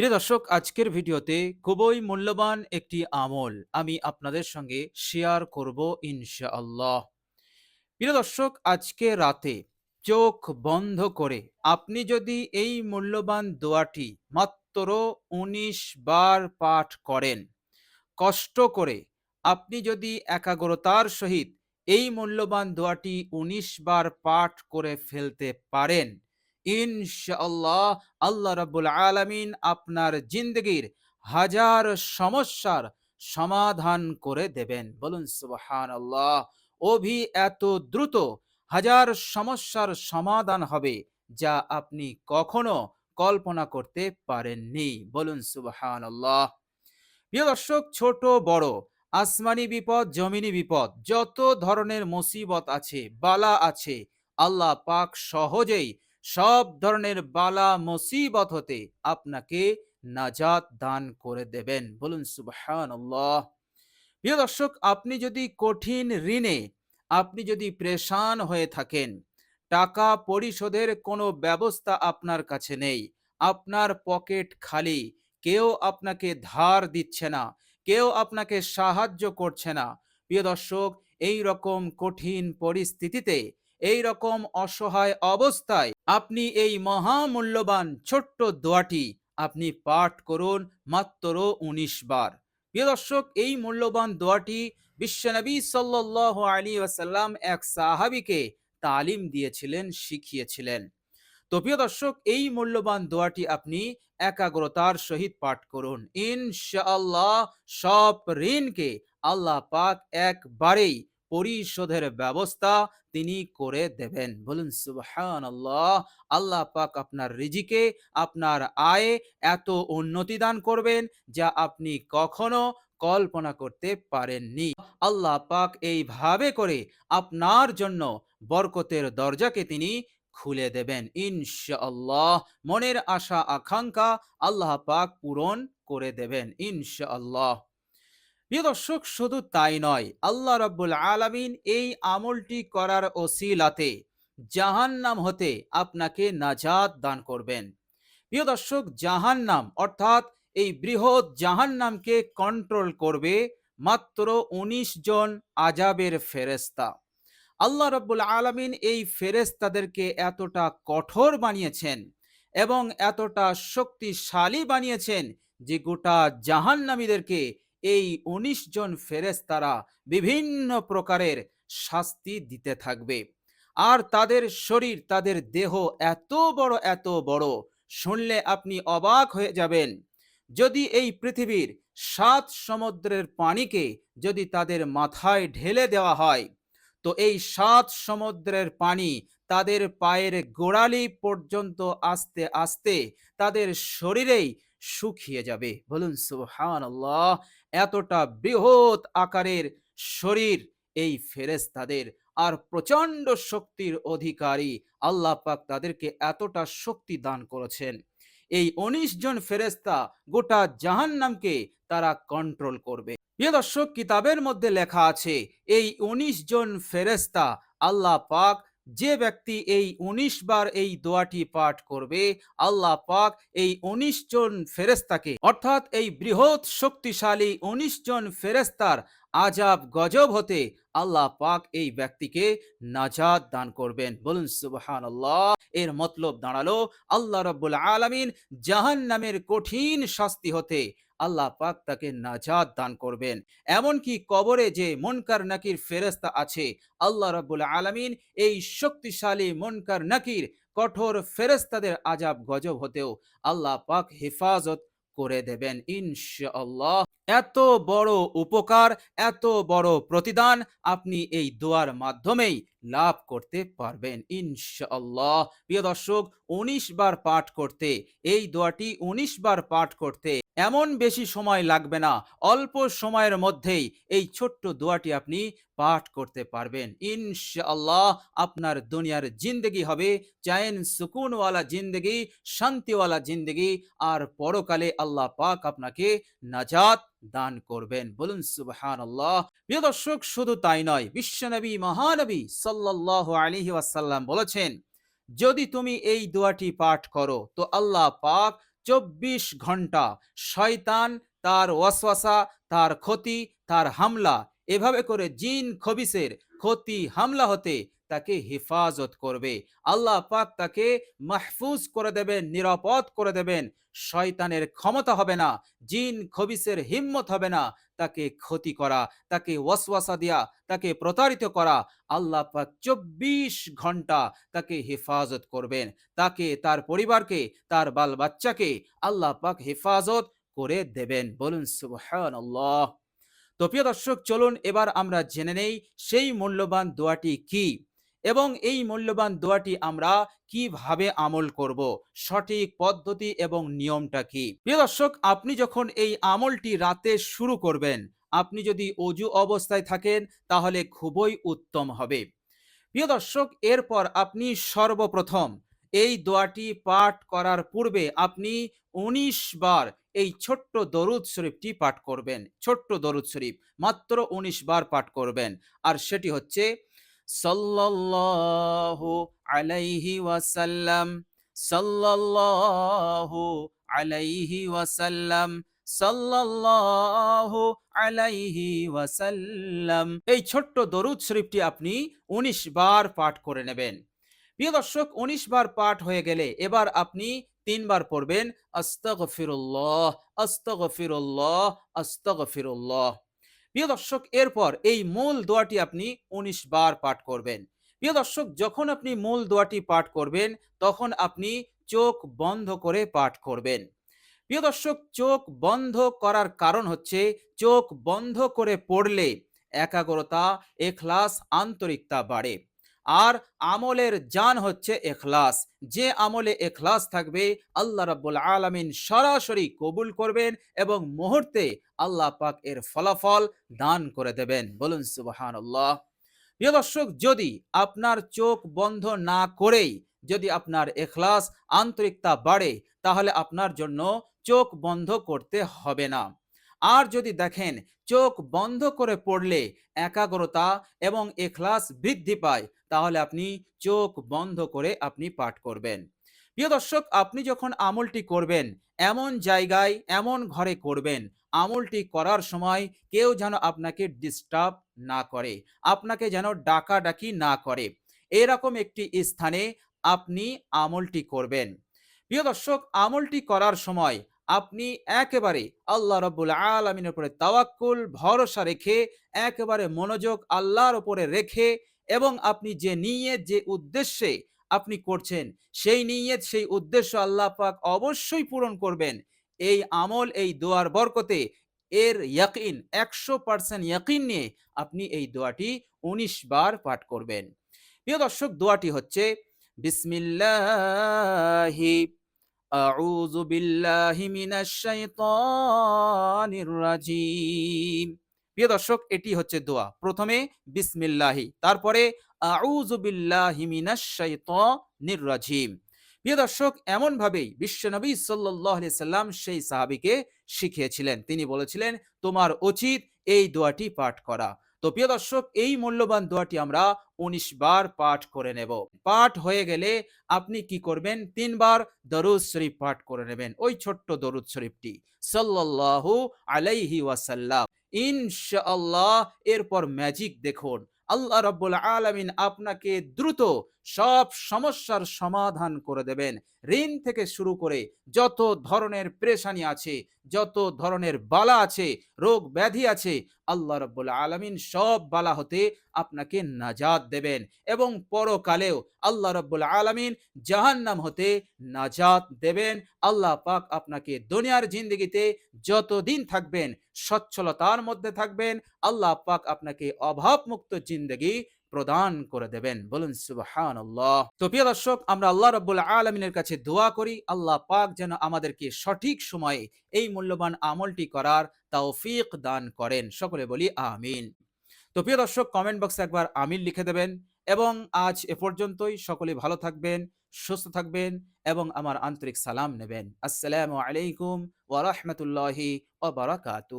প্রিয় দর্শক, আজকের ভিডিওতে খুবই মূল্যবান একটি আমল আমি আপনাদের সঙ্গে শেয়ার করব ইনশাআল্লাহ। প্রিয় দর্শক, আজকে রাতে চোখ বন্ধ করে আপনি যদি এই মূল্যবান দোয়াটি মাত্র উনিশ বার পাঠ করেন, কষ্ট করে আপনি যদি একাগ্রতার সহিত এই মূল্যবান দোয়াটি উনিশ বার পাঠ করে ফেলতে পারেন ইনশাআল্লাহ আল্লাহ রাব্বুল আলামিন আপনার জিন্দগির হাজার সমস্যার সমাধান করে দেবেন। বলুন, সুবহানাল্লাহ। অভি এত দ্রুত হাজার সমস্যার সমাধান হবে যা আপনি কখনো কল্পনা করতে পারেননি। বলুন, সুবহানাল্লাহ। প্রিয় দর্শক, ছোট, বড়, আসমানি বিপদ, জমিনি বিপদ, যত ধরনের মুসিবত আছে, বালা আছে, আল্লাহ পাক সহজেই সব ধরনের বালা মুসিবত হতে আপনাকে নাজাত দান করে দেবেন। বলুন, সুবহানাল্লাহ। প্রিয় দর্শক, আপনি যদি কঠিন ঋণে, আপনি যদি প্রেশান হয়ে থাকেন, টাকা পরিশোধের কোনো ব্যবস্থা আপনার কাছে নেই, আপনার পকেট খালি, কেউ আপনাকে ধার দিচ্ছে না, কেউ আপনাকে সাহায্য করছে না, প্রিয় দর্শক এই রকম কঠিন পরিস্থিতিতে এই রকম অসহায় অবস্থায় আপনি এই মহামূল্যবান ছোট্ট দোয়াটি আপনি পাঠ করুন মাত্র উনিশ বার। প্রিয় দর্শক, এই মূল্যবান দোয়াটি বিশ্বনবী সাল্লাহ আলী ওয়াসাল্লাম এক সাহাবিকে তালিম দিয়েছিলেন, শিখিয়েছিলেন। তো প্রিয় দর্শক, এই মূল্যবান দোয়াটি আপনি একাগ্রতার সহিত পাঠ করুন। ইনশাআল্লাহ সব ঋণকে আল্লাহ পাক একবারেই পরিশোধের ব্যবস্থা তিনি করে দেবেন। বলুন সুবহান আল্লাহ আল্লাহ পাক আপনার রিজিকে, আপনার আয়ে এত উন্নতি দান করবেন যা আপনি কখনো কল্পনা করতে পারেননি। আল্লাহ পাক এইভাবে করে আপনার জন্য বরকতের দরজাকে তিনি খুলে দেবেন। ইনশাআল্লাহ, মনের আশা, আকাঙ্ক্ষা আল্লাহ পাক পূরণ করে দেবেন। ইনশাআল্লাহ। প্রিয় দর্শক, শুধু তাই নয়, আল্লাহ রাব্বুল আলামিন এই আমলটি করার ওসিলাতে জাহান্নাম হতে আপনাকে নাজাত দান করবেন। প্রিয় দর্শক, জাহান্নাম অর্থাৎ এই বৃহৎ জাহান্নামকে কন্ট্রোল করবে মাত্র ১৯ জন আজাবের ফেরেস্তা আল্লাহ রব্বুল আলমিন এই ফেরেস্তাদেরকে এতটা কঠোর বানিয়েছেন এবং এতটা শক্তিশালী বানিয়েছেন যে গোটা জাহান্নামীদেরকে এই উনিশ জন ফেরেস্তারা বিভিন্ন প্রকারের শাস্তি দিতে থাকবে। আর তাদের শরীর, তাদের দেহ এত বড় এত বড়, শুনলে আপনি অবাক হয়ে যাবেন। যদি এই পৃথিবীর সাত সমুদ্রের পানিকে যদি তাদের মাথায় ঢেলে দেওয়া হয়, তো এই সাত সমুদ্রের পানি তাদের পায়ের গোড়ালি পর্যন্ত আস্তে আস্তে তাদের শরীরেই শুকিয়ে যাবে। বলুন সুহান এতটা বৃহৎ আকারের শরীর এই ফেরেস্তাদের আর প্রচণ্ড শক্তির অধিকারী আল্লাহ পাক তাদেরকে এতটা শক্তি দান করেছেন। এই উনিশ জন ফেরেস্তা গোটা জাহান্নামকে তারা কন্ট্রোল করবে। প্রিয় দর্শক, কিতাবের মধ্যে লেখা আছে, এই উনিশ জন ফেরেস্তা আল্লাহ পাক যে ব্যক্তি এই উনিশ বার এই দোয়াটি পাঠ করবে, আল্লাহ পাক এই উনিশ জন ফেরেস্তাকে অর্থাৎ এই বৃহৎ শক্তিশালী উনিশ জন ফেরেস্তার আজাব গজব হতে আল্লাহ পাক এই ব্যক্তিকে নাজাদ দান করবেন। বলুন সুবহান আল্লাহ এর মতলব দাঁড়াল, আল্লাহ রব্বুল আলমিন জাহান নামের কঠিন শাস্তি হতে আল্লাহ পাক তাকে নাজাদ দান করবেন। এমনকি কবরে যে মনকার নাকির ফেরেস্তা আছে, আল্লাহ রব্বুল আলমিন এই শক্তিশালী মনকার নাকির কঠোর ফেরেস্তাদের আজাব গজব হতেও আল্লাহ পাক হেফাজত করে দেবেন। ইনশাআল্লাহ। এত বড় উপকার, এত বড় প্রতিদান আপনি এই দোয়ার মাধ্যমেই লাভ করতে পারবেন। ইনশাআল্লাহ। প্রিয় দর্শক, উনিশ বার পাঠ করতে, এই দোয়াটি উনিশ বার পাঠ করতে এমন বেশি সময় লাগবে না, অল্প সময়ের মধ্যেই এই ছোট্ট দোয়াটি আপনি পাঠ করতে পারবেন। ইনশাআল্লাহ আপনার দুনিয়ার জিন্দগি হবে, চায়েন সুকুনওয়ালা জিন্দগি, শান্তিওয়ালা জিন্দগি, আর পরকালে আল্লাহ পাক আপনাকে নাজাত দান করবেন। বলুন সুবহান আল্লাহ প্রিয় দর্শক, শুধু তাই নয়, বিশ্বনবী মহানবী সাল্লাহ আলহি ওয়াসাল্লাম বলেছেন, যদি তুমি এই দোয়াটি পাঠ করো, তো আল্লাহ পাক চব্বিশ ঘণ্টা। শয়তান তার ওয়াসওয়াসা, তার ক্ষতি, তার হামলা। এভাবে করে জিন খবিসের ক্ষতি হামলা হতে তাকে হেফাজত করবে। আল্লাহ পাক তাকে মাহফুজ করে দেবেন, নিরাপদ করে দেবেন। শয়তানের ক্ষমতা হবে না, জিন খবিসের হিম্মত হবে না। তাকে ক্ষতি করা, তাকে ওয়াসওয়াসা দেয়া, তাকে প্রতারিত করা। আল্লাহ পাক চব্বিশ ঘণ্টা তাকে হেফাজত করবেন। তাকে, তার পরিবারকে, তার বাল বাচ্চাকে আল্লাহ পাক হেফাজত করে দেবেন। বলুন সুবহান আল্লাহ তো প্রিয় দর্শক, চলুন এবার আমরা জেনে নেই সেই মূল্যবান দোয়াটি কি। এবং এই মূল্যবান দোয়াটি আমরা কীভাবে আমল করব? সঠিক পদ্ধতি এবং নিয়মটা কি? প্রিয় দর্শক, আপনি যখন এই আমলটি রাতে শুরু করবেন, আপনি যদি অজু অবস্থায় থাকেন, তাহলে খুবই উত্তম হবে। প্রিয় দর্শক, এরপর আপনি সর্বপ্রথম এই দোয়াটি পাঠ করার পূর্বে আপনি উনিশ বার এই ছোট্ট দরুদ শরীফটি পাঠ করবেন। ছোট্ট দরুদ শরীফ, মাত্র উনিশ বার পাঠ করবেন। আর সেটি হচ্ছে সাল্লাল্লাহু আলাইহি ওয়াসাল্লাম, সাল্লাল্লাহু আলাইহি ওয়াসাল্লাম, সাল্লাল্লাহু আলাইহি ওয়াসাল্লাম। এই ছোট্ট দরুদ শরীফটি আপনি উনিশ বার পাঠ করে নেবেন। প্রিয় দর্শক, উনিশ বার পাঠ হয়ে গেলে এবার আপনি তিনবার পড়বেন, আস্তাগফিরুল্লাহ আস্তাগফিরুল্লাহ আস্তাগফিরুল্লাহ। প্রিয় দর্শক, এরপর এই মূল দোয়াটি আপনি উনিশ বার পাঠ করবেন। প্রিয় দর্শক, যখন আপনি মূল দোয়াটি পাঠ করবেন, তখন আপনি চোখ বন্ধ করে পাঠ করবেন। প্রিয় দর্শক, চোখ বন্ধ করার কারণ হচ্ছে, চোখ বন্ধ করে পড়লে একাগ্রতা, এখলাস, আন্তরিকতা বাড়ে। আর আমলের জান হচ্ছে এখলাস। যে আমলে এখলাস থাকবে, আল্লাহ রাব্বুল আলামিন সরাসরি কবুল করবেন এবং মুহূর্তে আল্লাহ পাক এর ফলাফল দান করে দেবেন। বলুন সুবহানাল্লাহ। প্রিয় দর্শক, যদি আপনার চোখ বন্ধ না করেই যদি আপনার এখলাস, আন্তরিকতা বাড়ে, তাহলে আপনার জন্য চোখ বন্ধ করতে হবে না। আর যদি দেখেন চোখ বন্ধ করে পড়লে একাগ্রতা এবং এখলাস বৃদ্ধি পায়, তাহলে আপনি চোখ বন্ধ করে আপনি পাঠ করবেন। প্রিয় দর্শক, আপনি যখন আমলটি করবেন, এমন জায়গায়, এমন ঘরে করবেন, আমলটি করার সময় কেউ যেন আপনাকে ডিস্টার্ব না করে, আপনাকে যেন ডাকাডাকি না করে। এরকম একটি স্থানে আপনি আমলটি করবেন। প্রিয় দর্শক, আমলটি করার সময় আপনি একেবারে আল্লাহ রব্বুল আলমিনের উপরে তাওয়াক্কুল, ভরসা রেখে, একেবারে মনোযোগ আল্লাহর উপরে রেখে এবং আপনি যে নিয়ে যে উদ্দেশ্যে আপনি করছেন, সেই নিয়ত, সেই উদ্দেশ্য আল্লাহ পাক অবশ্যই পূরণ করবেন। এই আমল, এই দোয়ার বরকতে এর ইয়াকিন, একশো পার্সেন্ট ইয়াকিন নিয়ে আপনি এই দোয়াটি উনিশ বার পাঠ করবেন। প্রিয় দর্শক, দোয়াটি হচ্ছে, বিসমিল্লাহি আউযু বিল্লাহি মিনাশ শাইতানির রাজিম। প্রিয় দর্শক, এটি হচ্ছে দোয়া। প্রথমে, বিসমিল্লাহি, তারপরে, আউযু বিল্লাহি মিনাশ শাইতানির রাজিম। প্রিয় দর্শক এমন ভাবেই বিশ্বনবী সাল্লাল্লাহু আলাইহি সাল্লাম সেই সাহাবীকে শিখিয়েছিলেন। তিনি বলেছিলেন, তোমার উচিত এই দোয়াটি পাঠ করা। তো প্রিয় দর্শক, এই মূল্যবান দোয়াটি আমরা উনিশ বার পাঠ করে নেব। পাঠ হয়ে গেলে আপনি কি করবেন? তিনবার দরুদ শরীফ পাঠ করে নেবেন। ওই ছোট্ট দরুদ শরীফটি। সাল্লাল্লাহু আলাইহি ওয়াসাল্লাম। ইনশাআল্লাহ, এরপর ম্যাজিক দেখুন। আল্লাহ রাব্বুল আলামিন আপনাকে দ্রুত সব সমস্যার সমাধান করে দেবেন। ঋণ থেকে শুরু করে যত ধরনের প্রেশানি আছে যত ধরনের বালা আছে, রোগ ব্যাধি আছে, আল্লাহ রব্বুল আলমিন সব বালা হতে আপনাকে নাজাদ দেবেন এবং পরকালেও আল্লাহ রব্বুল আলমিন জাহান্নাম হতে নাজাদ দেবেন। আল্লাহ পাক আপনাকে দুনিয়ার জিন্দগিতে যতদিন থাকবেন, সচ্ছলতার মধ্যে থাকবেন। আল্লাহ পাক আপনাকে অভাবমুক্ত জিন্দগি প্রদান করে দেবেন। বলুন সুবহান তো প্রিয় দর্শক, আমরা আল্লাহ রব্বুল আলমিনের কাছে দোয়া করি, আল্লাহ পাক যেন আমাদেরকে সঠিক সময়ে এই মূল্যবান আমলটি করার তৌফিক দান করেন। সকলে বলি, আমিন। তো প্রিয় দর্শক কমেন্ট বক্সে একবার আমিন লিখে দেবেন এবং আজ এ পর্যন্তই। সকলে ভালো থাকবেন, সুস্থ থাকবেন এবং আমার আন্তরিক সালাম নেবেন। আসসালামু আলাইকুম ওয়া বারাকাতুহু